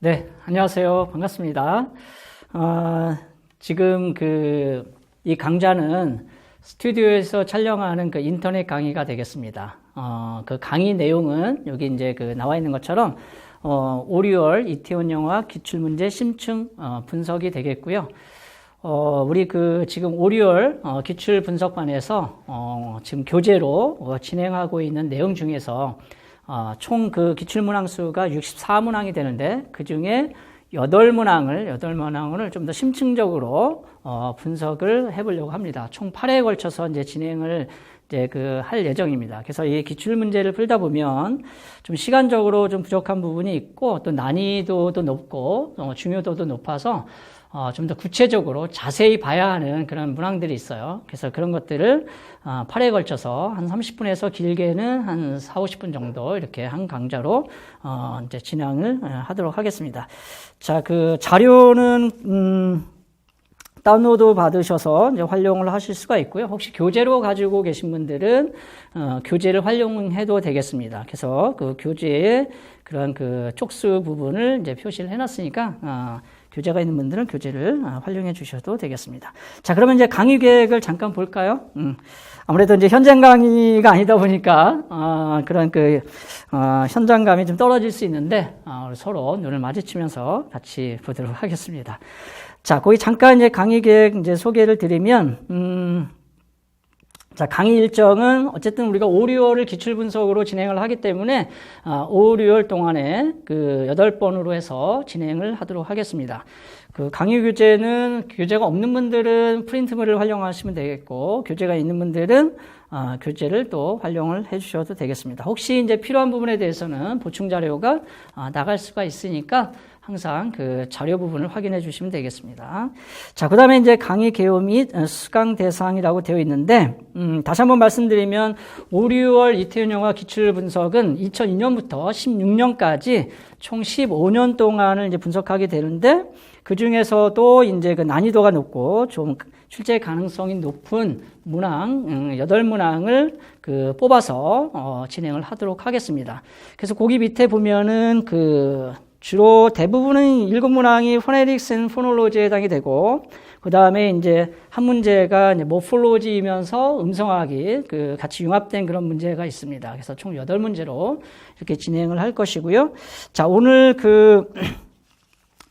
네, 안녕하세요. 반갑습니다. 어, 지금 그, 이 강좌는 스튜디오에서 촬영하는 그 인터넷 강의가 되겠습니다. 어, 그 강의 내용은 여기 이제 그 나와 있는 것처럼 어, 5, 6월 이태원 영화 기출 문제 심층 어, 분석이 되겠고요. 어, 우리 그 지금 5, 6월 어, 기출 분석반에서 어, 지금 교재로 어, 진행하고 있는 내용 중에서 어, 총그 기출문항 수가 64문항이 되는데 그 중에 8문항을, 8문항을 좀 더 심층적으로 어, 분석을 해보려고 합니다. 총 8회에 걸쳐서 이제 진행을 이제 그 할 예정입니다. 그래서 이 기출 문제를 풀다 보면 좀 시간적으로 좀 부족한 부분이 있고 또 난이도도 높고 어, 중요도도 높아서 어, 좀 더 구체적으로 자세히 봐야 하는 그런 문항들이 있어요. 그래서 그런 것들을 어, 8회에 걸쳐서 한 30분에서 길게는 한 4, 50분 정도 이렇게 한 강좌로 어, 이제 진행을 어, 하도록 하겠습니다. 자, 그 자료는 음, 다운로드 받으셔서 이제 활용을 하실 수가 있고요. 혹시 교재로 가지고 계신 분들은 어, 교재를 활용해도 되겠습니다. 그래서 그 교재에 그런 그 쪽수 부분을 이제 표시를 해놨으니까 어, 교재가 있는 분들은 교재를 어, 활용해 주셔도 되겠습니다. 자, 그러면 이제 강의 계획을 잠깐 볼까요? 음, 아무래도 이제 현장 강의가 아니다 보니까 어, 그런 그 어, 현장감이 좀 떨어질 수 있는데 어, 서로 눈을 마주치면서 같이 보도록 하겠습니다. 자, 거기 잠깐 이제 강의 계획 이제 소개를 드리면, 음, 자, 강의 일정은 어쨌든 우리가 5, 6월을 기출 분석으로 진행을 하기 때문에, 아, 5, 6월 동안에 그 8번으로 해서 진행을 하도록 하겠습니다. 그 강의 교재는 교재가 없는 분들은 프린트물을 활용하시면 되겠고, 교재가 있는 분들은 아, 교재를 또 활용을 해 주셔도 되겠습니다. 혹시 이제 필요한 부분에 대해서는 보충 자료가 아, 나갈 수가 있으니까 항상 그 자료 부분을 확인해 주시면 되겠습니다. 자, 그 다음에 이제 강의 개요 및 수강 대상이라고 되어 있는데, 음, 다시 한번 말씀드리면, 5, 6월 이태원 영화 기출 분석은 2002년부터 16년까지 총 15년 동안을 이제 분석하게 되는데, 그 중에서도 이제 그 난이도가 높고 좀 출제 가능성이 높은 문항, 음, 8문항을 그 뽑아서 어, 진행을 하도록 하겠습니다. 그래서 거기 밑에 보면은 그 주로 대부분은 일곱 문항이 앤 포놀로지에 해당이 되고 그 다음에 이제 한 문제가 이제 모폴로지이면서 음성학이 그 같이 융합된 그런 문제가 있습니다. 그래서 총 여덟 문제로 이렇게 진행을 할 것이고요. 자 오늘 그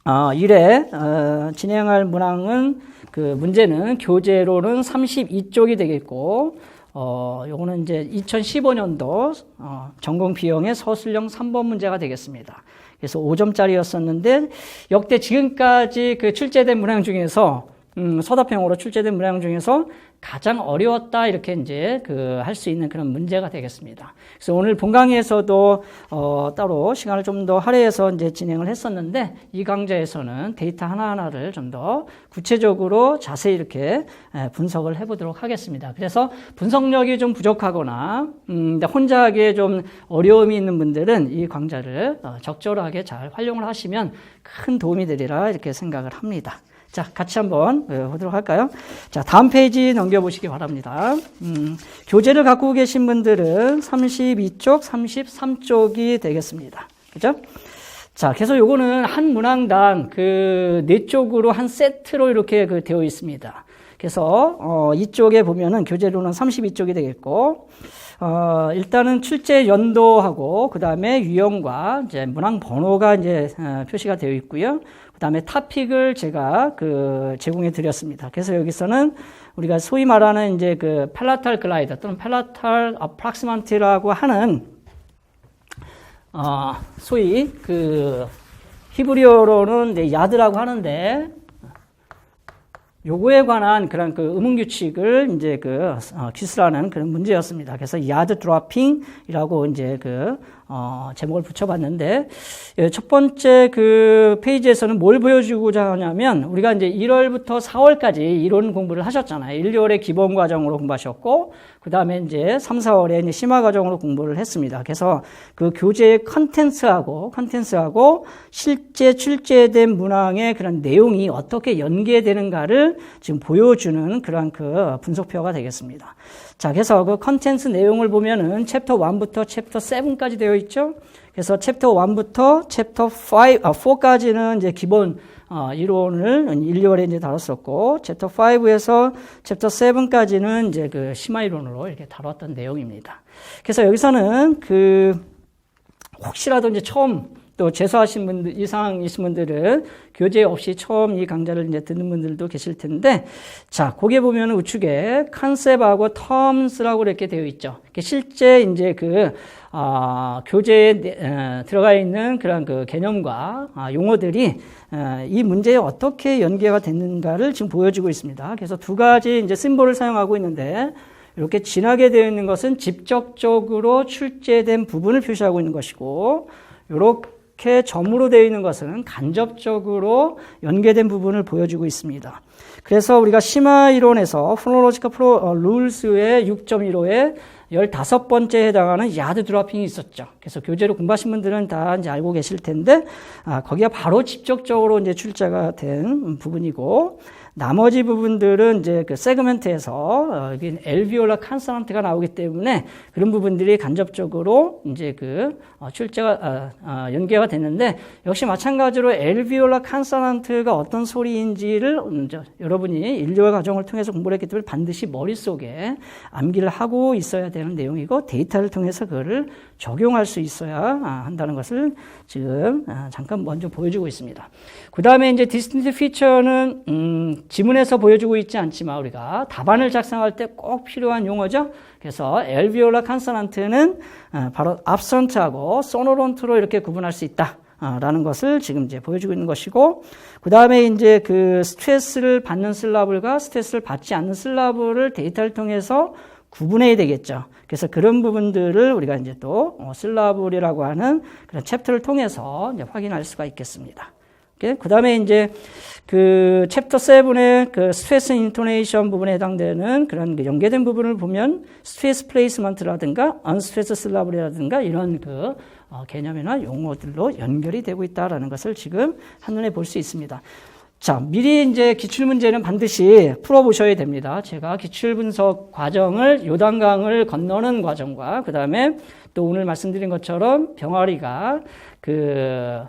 어, 1회 어, 진행할 문항은 그 문제는 교재로는 32쪽이 되겠고 어, 요거는 이제 2015년도 어, 전공 비용의 서술형 3번 문제가 되겠습니다. 그래서 5점짜리였었는데 역대 지금까지 그 출제된 문항 중에서 음, 서답형으로 출제된 문항 중에서 가장 어려웠다 이렇게 이제 그 할 수 있는 그런 문제가 되겠습니다. 그래서 오늘 본강의에서도 어, 따로 시간을 좀 더 할애해서 이제 진행을 했었는데 이 강좌에서는 데이터 하나 하나를 좀 더 구체적으로 자세히 이렇게 분석을 해보도록 하겠습니다. 그래서 분석력이 좀 부족하거나 음, 혼자 하기에 좀 어려움이 있는 분들은 이 강좌를 어, 적절하게 잘 활용을 하시면 큰 도움이 되리라 이렇게 생각을 합니다. 자, 같이 한번 어, 보도록 할까요? 자, 다음 페이지 넘겨보시기 바랍니다. 음, 교재를 갖고 계신 분들은 32쪽, 33쪽이 되겠습니다. 그죠? 자, 그래서 요거는 한 문항당 그 네 쪽으로 한 세트로 이렇게 그 되어 있습니다. 그래서 어, 이쪽에 보면은 교재로는 32쪽이 되겠고, 어, 일단은 출제 연도하고 그 다음에 유형과 이제 문항 번호가 이제 어, 표시가 되어 있고요. 그 다음에 타픽을 제가 그 제공해 드렸습니다. 그래서 여기서는 우리가 소위 말하는 이제 그 펠라탈 글라이더 또는 펠라탈 어프락시먼트라고 하는 어, 소위 그 히브리어로는 야드라고 하는데 요거에 관한 그런 그 의문 규칙을 이제 그 어, 기술하는 그런 문제였습니다. 그래서 야드 드로핑이라고 이제 그 어, 제목을 붙여봤는데 예, 첫 번째 그 페이지에서는 뭘 보여주고자 하냐면 우리가 이제 1월부터 4월까지 이론 공부를 하셨잖아요. 1, 2월에 기본 과정으로 공부하셨고 그 다음에 이제 3, 4월에 이제 심화 과정으로 공부를 했습니다. 그래서 그 교재의 컨텐츠하고 컨텐츠하고 실제 출제된 문항의 그런 내용이 어떻게 연계되는가를 지금 보여주는 그러한 그 분석표가 되겠습니다. 자, 그래서 그 컨텐츠 내용을 보면은 챕터 1부터 챕터 7까지 되어 있죠. 그래서 챕터 1부터 챕터 5, 아, 4까지는 이제 기본 어, 이론을 1, 2월에 이제 다뤘었고, 챕터 5에서 챕터 7까지는 이제 그 심화 이론으로 이렇게 다뤘던 내용입니다. 그래서 여기서는 그 혹시라도 이제 처음 또 재수하신 분들, 이상 이신 분들은 교재 없이 처음 이 강좌를 이제 듣는 분들도 계실 텐데, 자, 거기에 보면 우측에 컨셉하고 텀스라고 이렇게 되어 있죠. 실제 이제 그, 아, 교재에 에, 들어가 있는 그런 그 개념과 아, 용어들이 에, 이 문제에 어떻게 연계가 됐는가를 지금 보여주고 있습니다. 그래서 두 가지 이제 심볼을 사용하고 있는데, 이렇게 진하게 되어 있는 것은 직접적으로 출제된 부분을 표시하고 있는 것이고, 이렇게 점으로 되어 있는 것은 간접적으로 연계된 부분을 보여주고 있습니다. 그래서 우리가 심화 이론에서 포노로지카 프로 룰스의 6.15에 15번째에 해당하는 야드 드로핑이 있었죠. 그래서 교재로 공부하신 분들은 다 이제 알고 계실 텐데, 아, 거기가 바로 직접적으로 이제 출제가 된 부분이고, 나머지 부분들은 이제 그 세그멘트에서 어, 여기 엘비올라 칸서넌트가 나오기 때문에 그런 부분들이 간접적으로 이제 그 어, 출제가 어, 어, 연계가 됐는데 역시 마찬가지로 엘비올라 칸서넌트가 어떤 소리인지를 음, 저, 여러분이 인류의 과정을 통해서 공부를 했기 때문에 반드시 머릿속에 암기를 하고 있어야 되는 내용이고 데이터를 통해서 그거를 적용할 수 있어야 아, 한다는 것을 지금 아, 잠깐 먼저 보여주고 있습니다. 그 다음에 이제 디스틴트 피처는 음, 지문에서 보여주고 있지 않지만 우리가 답안을 작성할 때 꼭 필요한 용어죠. 그래서 엘비올라 칸서넌트는 아, 바로 압선트하고 소노론트로 이렇게 구분할 수 있다. 라는 것을 지금 이제 보여주고 있는 것이고, 그 다음에 이제 그 스트레스를 받는 슬라블과 스트레스를 받지 않는 슬라블을 데이터를 통해서 구분해야 되겠죠. 그래서 그런 부분들을 우리가 이제 또 어, 슬라블이라고 하는 그런 챕터를 통해서 확인할 수가 있겠습니다. 그 다음에 이제 그 챕터 7의 그 스트레스 인토네이션 부분에 해당되는 그런 그 연계된 부분을 보면 스트레스 플레이스먼트라든가 언스트레스 슬라블이라든가 이런 그 어, 개념이나 용어들로 연결이 되고 있다라는 것을 지금 한눈에 볼 수 있습니다. 자, 미리 이제 기출문제는 반드시 풀어보셔야 됩니다. 제가 기출분석 과정을 요단강을 건너는 과정과 그 다음에 또 오늘 말씀드린 것처럼 병아리가 그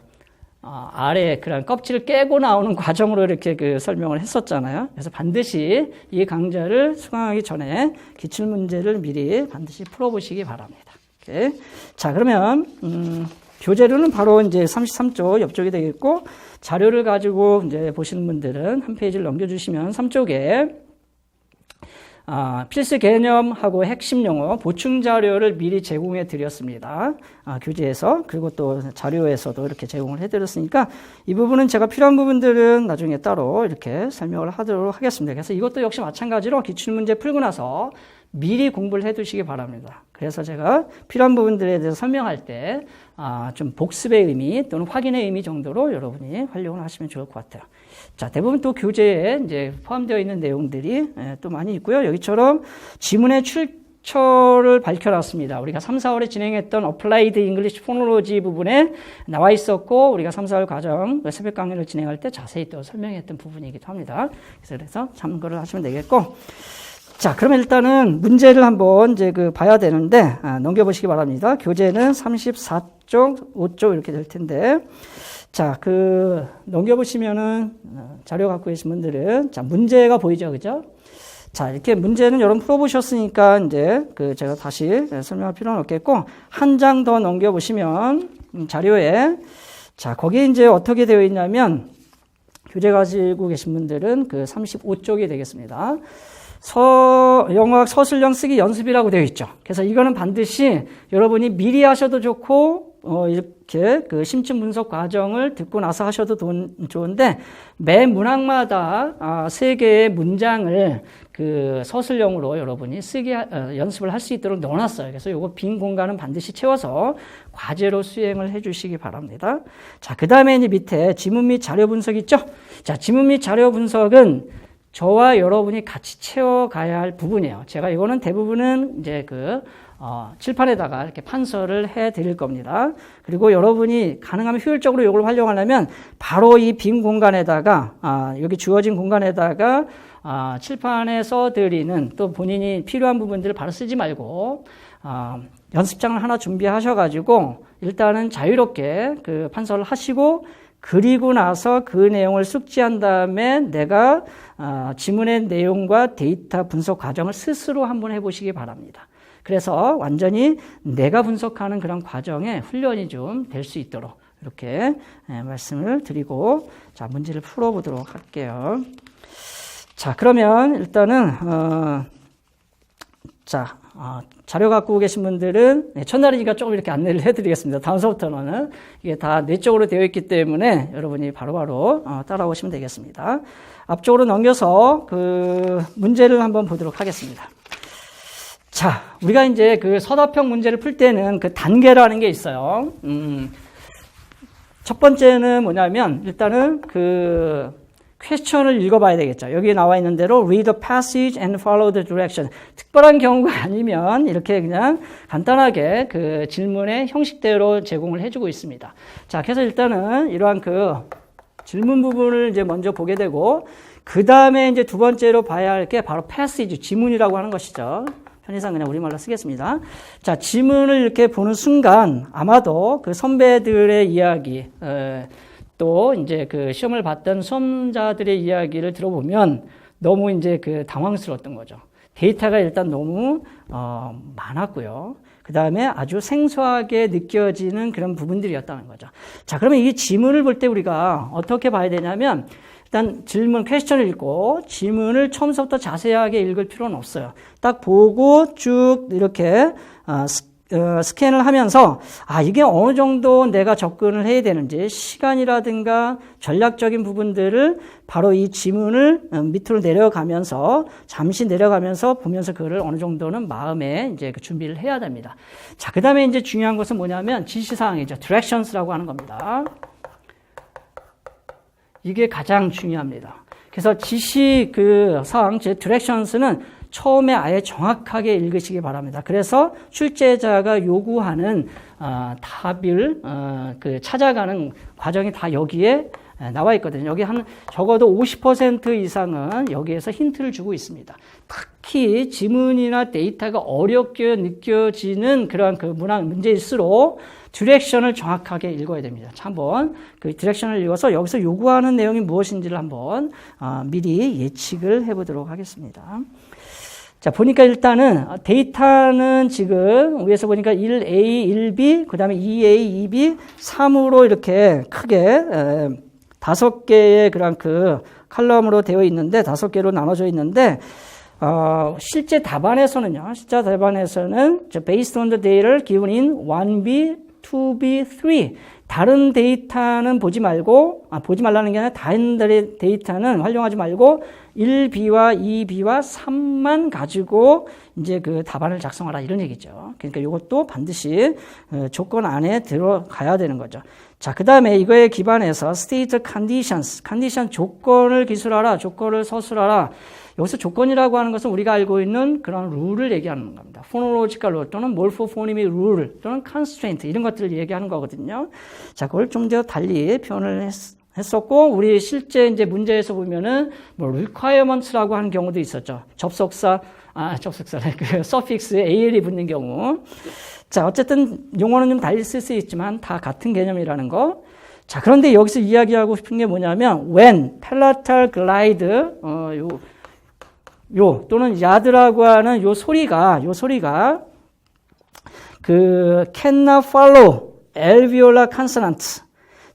어, 아래 그런 껍질을 깨고 나오는 과정으로 이렇게 그 설명을 했었잖아요. 그래서 반드시 이 강좌를 수강하기 전에 기출 문제를 미리 반드시 풀어보시기 바랍니다. 오케이. 자, 그러면 음, 교재로는 바로 이제 33쪽 옆쪽이 되겠고 자료를 가지고 이제 보시는 분들은 한 페이지를 넘겨주시면 3쪽에 아, 필수 개념하고 핵심 용어 보충 자료를 미리 제공해 드렸습니다. 아, 교재에서 그리고 또 자료에서도 이렇게 제공을 해 드렸으니까 이 부분은 제가 필요한 부분들은 나중에 따로 이렇게 설명을 하도록 하겠습니다. 그래서 이것도 역시 마찬가지로 기출 문제 풀고 나서 미리 공부를 해 두시기 바랍니다. 그래서 제가 필요한 부분들에 대해서 설명할 때, 아, 좀 복습의 의미 또는 확인의 의미 정도로 여러분이 활용을 하시면 좋을 것 같아요. 자, 대부분 또 교재에 이제 포함되어 있는 내용들이 예, 또 많이 있고요. 여기처럼 지문의 출처를 밝혀놨습니다. 우리가 3, 4월에 진행했던 어플라이드 잉글리시 포놀로지 부분에 나와 있었고, 우리가 3, 4월 과정 그 새벽 강의를 진행할 때 자세히 또 설명했던 부분이기도 합니다. 그래서 참고를 하시면 되겠고, 자, 그러면 일단은 문제를 한번 이제 그 봐야 되는데, 아, 넘겨보시기 바랍니다. 교재는 34쪽, 5쪽 이렇게 될 텐데, 자, 그, 넘겨보시면은, 어, 자료 갖고 계신 분들은, 자, 문제가 보이죠, 그죠? 자, 이렇게 문제는 여러분 풀어보셨으니까, 이제, 그, 제가 다시 설명할 필요는 없겠고, 한 장 더 넘겨보시면, 음, 자료에, 자, 거기에 이제 어떻게 되어 있냐면, 교재 가지고 계신 분들은 그 35쪽이 되겠습니다. 서, 영어학 서술형 쓰기 연습이라고 되어 있죠. 그래서 이거는 반드시 여러분이 미리 하셔도 좋고, 어, 이렇게 그 심층 분석 과정을 듣고 나서 하셔도 돈, 좋은데, 매 문항마다 아, 세 개의 문장을 그 서술형으로 여러분이 쓰기, 어, 연습을 할 수 있도록 넣어놨어요. 그래서 요거 빈 공간은 반드시 채워서 과제로 수행을 해 주시기 바랍니다. 자, 그 다음에 이제 밑에 지문 및 자료 분석 있죠? 자, 지문 및 자료 분석은 저와 여러분이 같이 채워가야 할 부분이에요. 제가 이거는 대부분은 이제 그 어, 칠판에다가 이렇게 판서를 해 드릴 겁니다. 그리고 여러분이 가능하면 효율적으로 이걸 활용하려면 바로 이 빈 공간에다가 아, 여기 주어진 공간에다가 아, 칠판에 써 드리는 또 본인이 필요한 부분들을 바로 쓰지 말고 아, 연습장을 하나 준비하셔가지고 일단은 자유롭게 그 판서를 하시고 그리고 나서 그 내용을 숙지한 다음에 내가 아, 지문의 내용과 데이터 분석 과정을 스스로 한번 해보시기 바랍니다. 그래서 완전히 내가 분석하는 그런 과정에 훈련이 좀 될 수 있도록 이렇게 예, 말씀을 드리고 자 문제를 풀어보도록 할게요. 자 그러면 일단은 어, 자 어, 자료 갖고 계신 분들은 네, 첫날이니까 조금 이렇게 안내를 해드리겠습니다. 다음서부터는 이게 다 내적으로 되어 있기 때문에 여러분이 바로바로 어, 따라오시면 되겠습니다. 앞쪽으로 넘겨서 그 문제를 한번 보도록 하겠습니다. 자, 우리가 이제 그 서답형 문제를 풀 때는 그 단계라는 게 있어요. 음, 첫 번째는 뭐냐면 일단은 그 퀘스천을 읽어봐야 되겠죠. 여기 나와 있는 대로 read the passage and follow the direction. 특별한 경우가 아니면 이렇게 그냥 간단하게 그 질문의 형식대로 제공을 해주고 있습니다. 자, 그래서 일단은 이러한 그 질문 부분을 이제 먼저 보게 되고 그 다음에 이제 두 번째로 봐야 할 게 바로 passage 지문이라고 하는 것이죠. 편의상 그냥 우리말로 쓰겠습니다. 자, 지문을 이렇게 보는 순간 아마도 그 선배들의 이야기, 에, 또 이제 그 시험을 봤던 수험자들의 이야기를 들어보면 너무 이제 그 당황스러웠던 거죠. 데이터가 일단 너무 어, 많았고요. 그 다음에 아주 생소하게 느껴지는 그런 부분들이었다는 거죠. 자, 그러면 이 지문을 볼 때 우리가 어떻게 봐야 되냐면 일단 질문 퀘스천을 읽고 지문을 처음부터 자세하게 읽을 필요는 없어요. 딱 보고 쭉 이렇게 어, 어, 스캔을 하면서 아 이게 어느 정도 내가 접근을 해야 되는지 시간이라든가 전략적인 부분들을 바로 이 지문을 어, 밑으로 내려가면서 잠시 내려가면서 보면서 그거를 어느 정도는 마음에 이제 그 준비를 해야 됩니다. 자 그다음에 이제 중요한 것은 뭐냐면 지시 사항이죠. directions라고 하는 겁니다. 이게 가장 중요합니다. 그래서 지시 그 사항, 제 directions는 처음에 아예 정확하게 읽으시기 바랍니다. 그래서 출제자가 요구하는 어, 답을 어, 그 찾아가는 과정이 다 여기에 나와 있거든요. 여기 한 적어도 50% 이상은 여기에서 힌트를 주고 있습니다. 특히 지문이나 데이터가 어렵게 느껴지는 그러한 그 문항 문제일수록 디렉션을 정확하게 읽어야 됩니다. 자, 한번 그 디렉션을 읽어서 여기서 요구하는 내용이 무엇인지를 한번 어, 미리 예측을 해보도록 하겠습니다. 자, 보니까 일단은 데이터는 지금 위에서 보니까 1A, 1B, 그 다음에 2A, 2B, 3으로 이렇게 크게 다섯 개의 그런 그 칼럼으로 되어 있는데 다섯 개로 나눠져 있는데 어, 실제 답안에서는요. 실제 답안에서는 on the data given in 1B, 2B, 3 다른 데이터는 보지 말고 아, 보지 말라는 게 아니라 다른 데이터는 활용하지 말고 1B와 2B와 3만 가지고 이제 그 답안을 작성하라 이런 얘기죠. 그러니까 이것도 반드시 어, 조건 안에 들어가야 되는 거죠. 자, 그 다음에 이거에 기반해서 state conditions, 컨디션 조건을 기술하라, 조건을 서술하라. 여기서 조건이라고 하는 것은 우리가 알고 있는 그런 룰을 얘기하는 겁니다. 포노로지컬 룰 또는 몰포포니미 룰 또는 컨스트레인트 이런 것들을 얘기하는 거거든요. 자, 그걸 좀 더 달리 표현을 했, 했었고 우리 실제 이제 문제에서 보면은 뭐 requirements라고 하는 경우도 있었죠. 접속사 아 접속사래 그 suffix에 al이 붙는 경우. 자 어쨌든 용어는 좀 달리 쓸 수 있지만 다 같은 개념이라는 거. 자 그런데 여기서 이야기하고 싶은 게 뭐냐면 when palatal glide 어요 요 또는 야드라고 하는 요 소리가 요 소리가 그 cannot follow alveolar consonant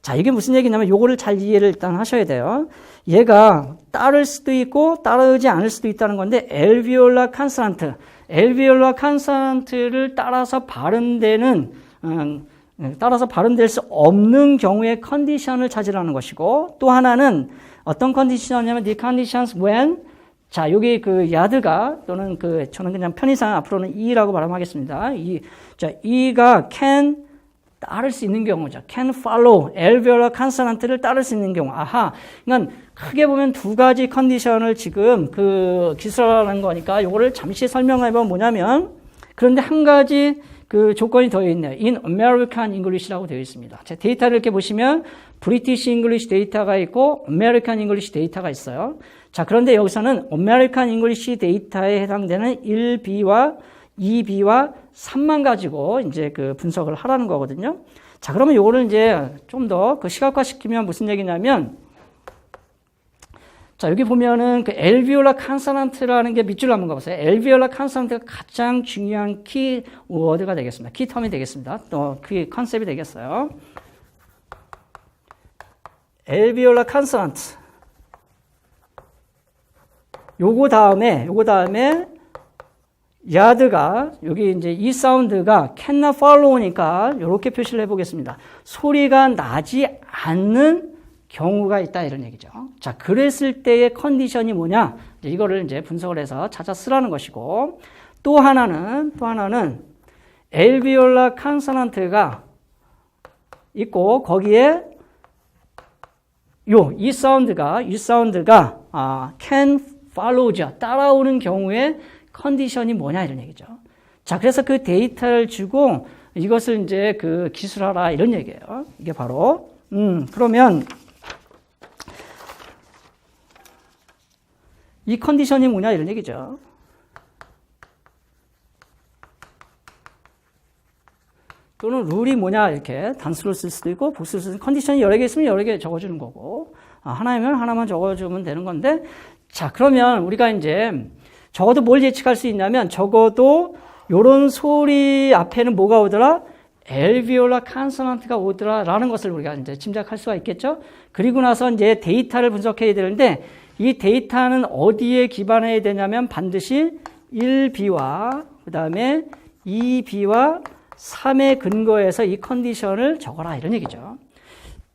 자, 이게 무슨 얘기냐면 요거를 잘 이해를 일단 하셔야 돼요. 얘가 따를 수도 있고 따르지 않을 수도 있다는 건데 엘비올라 칸산트, 엘비올라 칸산트를 따라서 발음되는 음, 따라서 발음될 수 없는 경우의 컨디션을 찾으라는 것이고 또 하나는 어떤 컨디션이냐면 the conditions when 자, 여기 그 야드가 또는 그 저는 그냥 편의상 앞으로는 e라고 발음하겠습니다. 이 자, e가 can 따를 수 있는 경우죠. can follow, alveolar consonant를 따를 수 있는 경우. 아하. 그러니까 크게 보면 두 가지 컨디션을 지금 그 기술하는 거니까 이거를 잠시 설명해 보면 뭐냐면 그런데 한 가지 그 조건이 더 있네요. In American English라고 되어 있습니다. 자, 데이터를 이렇게 보시면 British English 데이터가 있고 American English 데이터가 있어요. 자, 그런데 여기서는 American English 데이터에 해당되는 1B와 2B와 3만 가지고 이제 그 분석을 하라는 거거든요. 자, 그러면 요거를 이제 좀 더 그 시각화 시키면 무슨 얘기냐면 자, 여기 보면은 그 엘비올라 칸사넌트라는 게 밑줄 한번 가보세요. 엘비올라 칸사넌트가 가장 중요한 키 워드가 되겠습니다. 키 텀이 되겠습니다. 또그 컨셉이 되겠어요. 엘비올라 칸사넌트. 요거 다음에 요거 다음에 야드가 여기 이제 이 사운드가 캔나 팔로우니까 이렇게 표시를 해보겠습니다. 소리가 나지 않는 경우가 있다 이런 얘기죠. 자, 그랬을 때의 컨디션이 뭐냐? 이거를 이제 분석을 해서 찾아 쓰라는 것이고 또 하나는 또 하나는 엘비올라 칸서넌트가 있고 거기에 요 이 사운드가 이 사운드가 아, can follow자 따라오는 경우에 컨디션이 뭐냐 이런 얘기죠. 자, 그래서 그 데이터를 주고 이것을 이제 그 기술하라 이런 얘기예요. 이게 바로 음, 그러면 이 컨디션이 뭐냐 이런 얘기죠. 또는 룰이 뭐냐 이렇게 단수로 쓸 수도 있고 복수로 쓸 수도 컨디션이 여러 개 있으면 여러 개 적어주는 거고 아, 하나면 하나만 적어주면 되는 건데 자 그러면 우리가 이제 적어도 뭘 예측할 수 있냐면 적어도 요런 소리 앞에는 뭐가 오더라? 엘비올라 칸소넌트가 오더라라는 것을 우리가 이제 짐작할 수가 있겠죠. 그리고 나서 이제 데이터를 분석해야 되는데 이 데이터는 어디에 기반해야 되냐면 반드시 1B와 그 다음에 2B와 3의 근거에서 이 컨디션을 적어라 이런 얘기죠.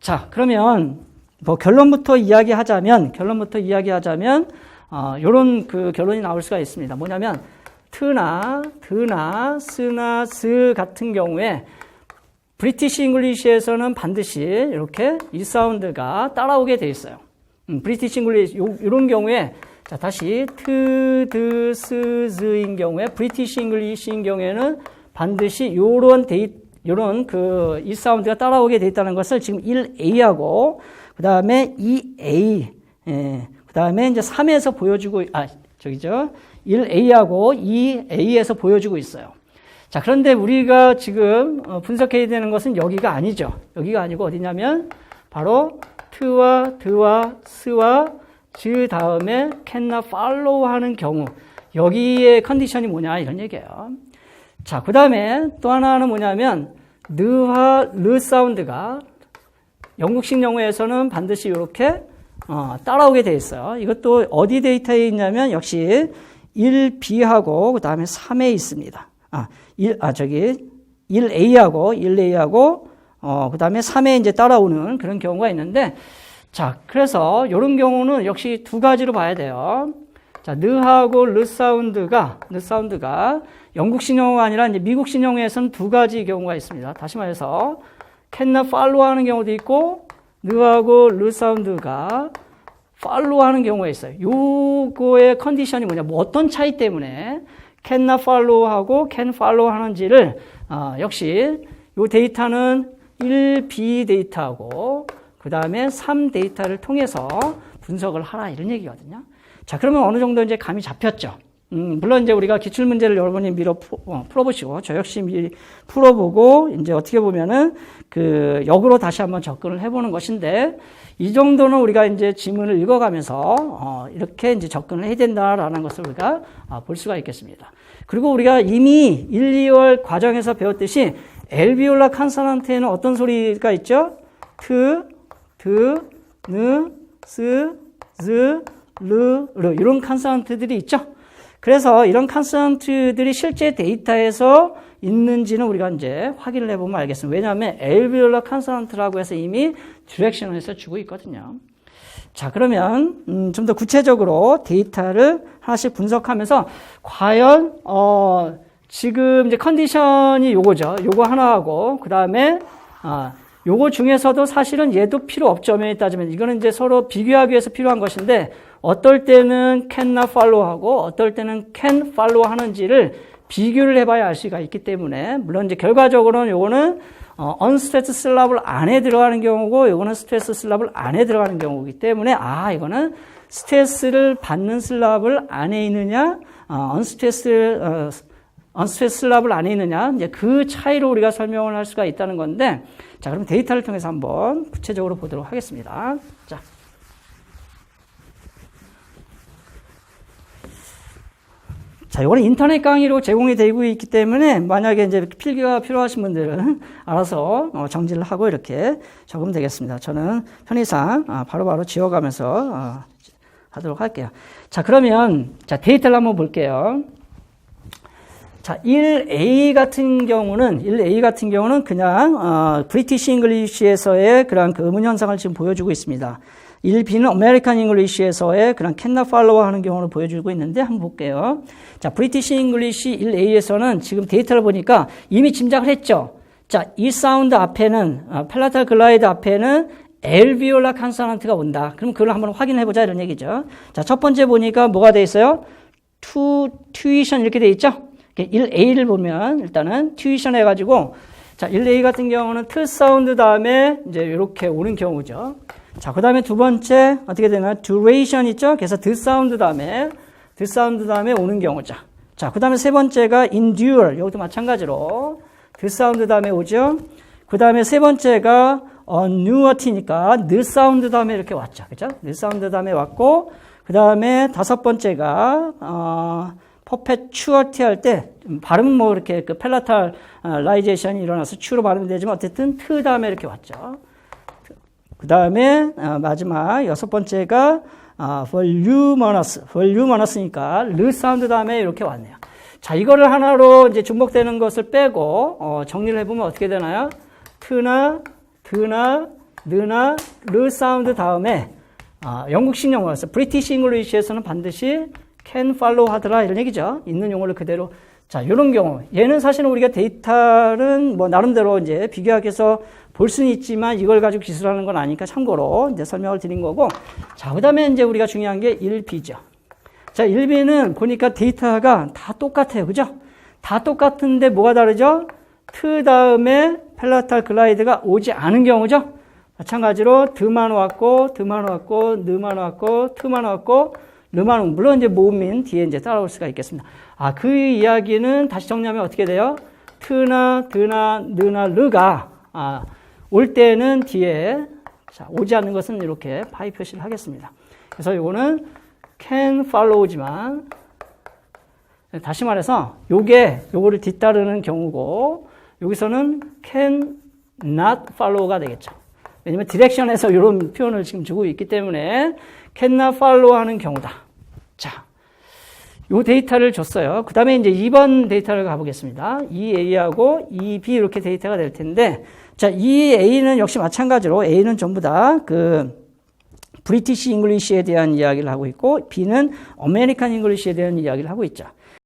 자 그러면 뭐 결론부터 이야기하자면 결론부터 이야기하자면 어, 요런 그 결론이 나올 수가 있습니다. 뭐냐면 트나 드나 스나 스 같은 경우에 브리티시 잉글리시에서는 반드시 이렇게 이 사운드가 따라오게 돼 있어요. 음, 브리티시 잉글리시 이런 경우에 자 다시 트, 드, 스, 즈인 경우에 브리티시 잉글리시인 경우에는 반드시 요런 데이 요런 그 이 사운드가 따라오게 돼 있다는 것을 지금 1A하고 그 다음에 2A 예, 그 다음에 이제 3에서 보여주고 아 저기죠. 1A하고 2A에서 보여주고 있어요. 자, 그런데 우리가 지금 어, 분석해야 되는 것은 여기가 아니죠. 여기가 아니고 어디냐면 바로 트와 드와 스와 즈 다음에 캔나 팔로우 하는 경우 여기에 컨디션이 뭐냐 이런 얘기예요. 자, 그 다음에 또 하나는 뭐냐면 느와 르 사운드가 영국식 영어에서는 반드시 이렇게 어, 따라오게 돼 있어요. 이것도 어디 데이터에 있냐면 역시 1B하고 그 다음에 3에 있습니다. 아, 1, 아, 저기 1A하고 1A하고 어, 그 다음에 3에 이제 따라오는 그런 경우가 있는데 자, 그래서 이런 경우는 역시 두 가지로 봐야 돼요. 자, 느하고 르 사운드가, 르 사운드가 영국식 영어가 아니라 이제 미국식 영어에서는 두 가지 경우가 있습니다. 다시 말해서 캔나 팔로우 하는 경우도 있고 느하고 르 사운드가 팔로우 하는 경우가 있어요. 요거의 컨디션이 뭐냐, 뭐 어떤 차이 때문에 캔나 팔로우하고 캔 팔로우 하는지를 어, 역시 요 데이터는 1B 데이터하고 그 다음에 3 데이터를 통해서 분석을 하라 이런 얘기거든요. 자, 그러면 어느 정도 이제 감이 잡혔죠. 음, 물론 이제 우리가 기출 문제를 여러분이 미뤄 어, 풀어보시고 저 역시 미리 풀어보고 이제 어떻게 보면은 그 역으로 다시 한번 접근을 해보는 것인데 이 정도는 우리가 이제 지문을 읽어가면서 어, 이렇게 이제 접근을 해야 된다라는 것을 우리가 어, 볼 수가 있겠습니다. 그리고 우리가 이미 1, 2월 과정에서 배웠듯이 엘비올라 칸사넌트에는 어떤 소리가 있죠? 트, 드, 느, 스, 즈, 르, 르 이런 칸사넌트들이 있죠. 그래서 이런 칸사넌트들이 실제 데이터에서 있는지는 우리가 이제 확인을 해보면 알겠습니다. 왜냐하면 엘비올라 칸사넌트라고 해서 이미 디렉션에서 주고 있거든요. 자, 그러면 음, 좀 더 구체적으로 데이터를 하나씩 분석하면서 과연 어, 지금 이제 컨디션이 요거죠. 요거 하나하고 그 다음에 아, 요거 중에서도 사실은 얘도 필요 없죠. 면에 따지면 이거는 이제 서로 비교하기 위해서 필요한 것인데 어떨 때는 can나 follow하고 어떨 때는 can follow 하는지를 비교를 해봐야 알 수가 있기 때문에 물론 이제 결과적으로는 요거는 어, 언스트레스 슬랍을 안에 들어가는 경우고 요거는 스트레스 슬랍을 안에 들어가는 경우이기 때문에 아 이거는 스트레스를 받는 슬랍을 안에 있느냐 어, 언스트레스 어, 언 스트레스 슬랍을 안에 있느냐 이제 그 차이로 우리가 설명을 할 수가 있다는 건데 자 그럼 데이터를 통해서 한번 구체적으로 보도록 하겠습니다. 자. 자, 이거는 인터넷 강의로 제공이 되고 있기 때문에 만약에 이제 필기가 필요하신 분들은 알아서 어, 정지를 하고 이렇게 적으면 되겠습니다. 저는 편의상 아, 바로바로 지워가면서 어, 하도록 할게요. 자, 그러면 자, 데이터를 한번 볼게요. 자, 1A 같은 경우는 1A 같은 경우는 그냥 어, 브리티시 잉글리시에서의 그런 그 의문 현상을 지금 보여주고 있습니다. 1B는 아메리칸 잉글리시에서의 그런 캔나 팔로워 하는 경우를 보여주고 있는데 한번 볼게요. 자, 브리티시 잉글리시 1A에서는 지금 데이터를 보니까 이미 짐작을 했죠. 자, 이 사운드 앞에는 어, 펠라탈 글라이드 앞에는 엘비올라 칸사넌트가 온다. 그럼 그걸 한번 확인해 보자 이런 얘기죠. 자, 첫 번째 보니까 뭐가 돼 있어요? 투 튜이션 이렇게 돼 있죠. 1A를 보면 일단은 튜이션 해가지고 자 1A 같은 경우는 트 사운드 다음에 이제 이렇게 오는 경우죠. 자, 그 다음에 두 번째 어떻게 되나 duration 있죠? 그래서 드 사운드 다음에 드 사운드 다음에 오는 경우죠. 자, 그 다음에 세 번째가 endure 여기도 마찬가지로 드 사운드 다음에 오죠. 그 다음에 세 번째가 annuity니까 느 사운드 다음에 이렇게 왔죠. 그죠? 느 사운드 다음에 왔고 그 다음에 다섯 번째가 어, 퍼페추얼티 할 때 발음 뭐 이렇게 그 펠라탈 라이제이션이 일어나서 추로 발음이 되지만 어쨌든 트 다음에 이렇게 왔죠. 그 다음에 마지막 여섯 번째가 voluminous, volumous니까 르 사운드 다음에 이렇게 왔네요. 자, 이거를 하나로 이제 중복되는 것을 빼고 어, 정리를 해보면 어떻게 되나요? 트나 드나 느나 르 사운드 다음에 아, 영국식 영어라서 브리티시 잉글리시에서는 반드시 can follow 하더라 이런 얘기죠. 있는 용어를 그대로 자, 이런 경우 얘는 사실은 우리가 데이터는 뭐 나름대로 이제 비교학에서 볼 수는 있지만 이걸 가지고 기술하는 건 아니니까 참고로 이제 설명을 드린 거고 자, 그 다음에 이제 우리가 중요한 게 1B죠. 자, 1B는 보니까 데이터가 다 똑같아요. 그죠? 다 똑같은데 뭐가 다르죠? 트 다음에 펠라탈 글라이드가 오지 않은 경우죠. 마찬가지로 드만 왔고 드만 왔고 느만 왔고 트만 왔고 르만 물론 이제 모음인 뒤에 이제 따라올 수가 있겠습니다. 아, 그 이야기는 다시 정리하면 어떻게 돼요? 트나 드나 느나 르가 아, 올 때는 뒤에 자, 오지 않는 것은 이렇게 파이 표시를 하겠습니다. 그래서 이거는 can follow지만 다시 말해서 요게 요거를 뒤따르는 경우고 여기서는 can not follow가 되겠죠. 왜냐면 디렉션에서 이런 표현을 지금 주고 있기 때문에 not follow 하는 경우다. 자, 요 데이터를 줬어요. 그 다음에 이제 2번 데이터를 가보겠습니다. 2A하고 2B 이렇게 데이터가 될 텐데, 자, 2A는 역시 마찬가지로 A는 전부 다 그 브리티시 잉글리시에 대한 이야기를 하고 있고, B는 아메리칸 잉글리시에 대한 이야기를 하고 있죠.